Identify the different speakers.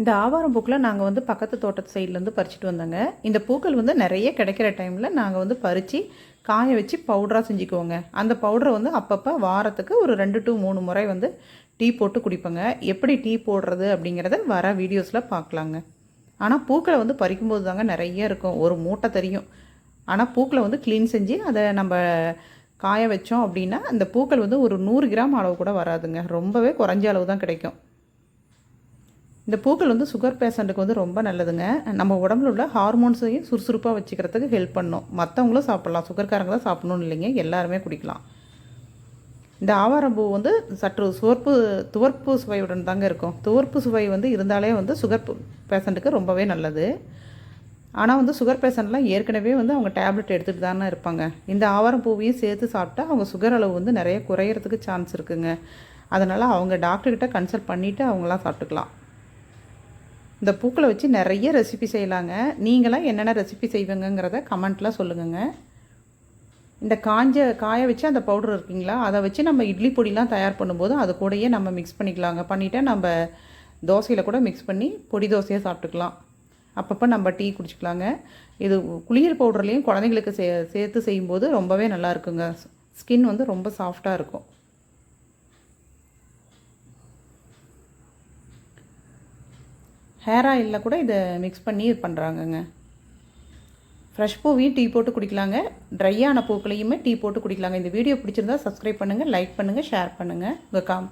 Speaker 1: இந்த ஆவாரம் பூக்கில் நாங்கள் வந்து பக்கத்து தோட்டத்து சைட்லேருந்து பறிச்சுட்டு வந்தோங்க. இந்த பூக்கள் வந்து நிறைய கிடைக்கிற டைமில் நாங்கள் வந்து பறித்து காய வச்சு பவுடராக செஞ்சுக்குவோங்க. அந்த பவுடரை வந்து அப்பப்போ வாரத்துக்கு ஒரு ரெண்டு டு மூணு முறை வந்து டீ போட்டு குடிப்போங்க. எப்படி டீ போடுறது அப்படிங்கிறத வர வீடியோஸில் பார்க்கலாங்க ஆனால் பூக்களை வந்து பறிக்கும்போது தாங்க நிறைய இருக்கும். ஒரு மூட்டை தெரியும். ஆனால் பூக்களை வந்து க்ளீன் செஞ்சு அதை நம்ம காய வச்சோம் அப்படின்னா அந்த பூக்கள் வந்து ஒரு நூறு கிராம் அளவு கூட வராதுங்க. ரொம்பவே குறைஞ்ச அளவு தான் கிடைக்கும். இந்த பூக்கள் வந்து சுகர் பேஷண்ட்டுக்கு வந்து ரொம்ப நல்லதுங்க. நம்ம உடம்புல உள்ள ஹார்மோன்ஸையும் சுறுசுறுப்பாக வச்சுக்கிறதுக்கு ஹெல்ப் பண்ணும். மற்றவங்களும் சாப்பிட்லாம். சுகர்காரங்களாக தான் சாப்பிடணும்னு இல்லைங்க. எல்லாருமே குடிக்கலாம். இந்த ஆவாரம்பூ வந்து சற்று சுவர்ப்பு துவர்ப்பு சுவையுடன் தாங்க இருக்கும். துவர்ப்பு சுவை வந்து இருந்தாலே வந்து சுகர் பேஷண்ட்டுக்கு ரொம்பவே நல்லது. ஆனால் வந்து சுகர் பேஷண்ட்லாம் ஏற்கனவே வந்து அவங்க டேப்லெட் எடுத்துகிட்டு தானே இருப்பாங்க. இந்த ஆவாரம் பூவையும் சேர்த்து சாப்பிட்டா அவங்க சுகர் அளவு வந்து நிறைய குறையிறதுக்கு சான்ஸ் இருக்குங்க. அதனால் அவங்க டாக்டர்கிட்ட கன்சல்ட் பண்ணிவிட்டு அவங்களாம் சாப்பிட்டுக்கலாம். இந்த பூக்களை வச்சு நிறைய ரெசிபி செய்யலாங்க. நீங்களாம் என்னென்ன ரெசிபி செய்வீங்கங்கிறத கமெண்ட்டில் சொல்லுங்கங்க. இந்த காஞ்ச காய வச்சு அந்த பவுடர் இருக்குங்களா? அதை வச்சு நம்ம இட்லி பொடிலாம் தயார் பண்ணும்போது அது கூடயே நம்ம மிக்ஸ் பண்ணிக்கலாங்க. பண்ணிவிட்டு நம்ம தோசையில் கூட மிக்ஸ் பண்ணி பொடி தோசையாக சாப்பிட்டுக்கலாம். அப்பப்போ நம்ம டீ குடிச்சிக்கலாங்க. இது குளியல் பவுடர்லேயும் குழந்தைங்களுக்கு சே சேர்த்து செய்யும்போது ரொம்பவே நல்லா இருக்குங்க. ஸ்கின் வந்து ரொம்ப சாஃப்டாக இருக்கும். ஹேர் ஆயிலில் கூட இதை மிக்ஸ் பண்ணி இது பண்ணுறாங்கங்க ஃப்ரெஷ் பூவையும் டீ போட்டு குடிக்கலாங்க. ட்ரையான பூக்களையுமே டீ போட்டு குடிக்கலாங்க. இந்த வீடியோ பிடிச்சிருந்தா சப்ஸ்கிரைப் பண்ணுங்கள் லைக் பண்ணுங்கள் ஷேர் பண்ணுங்கள் உங்கள் காம்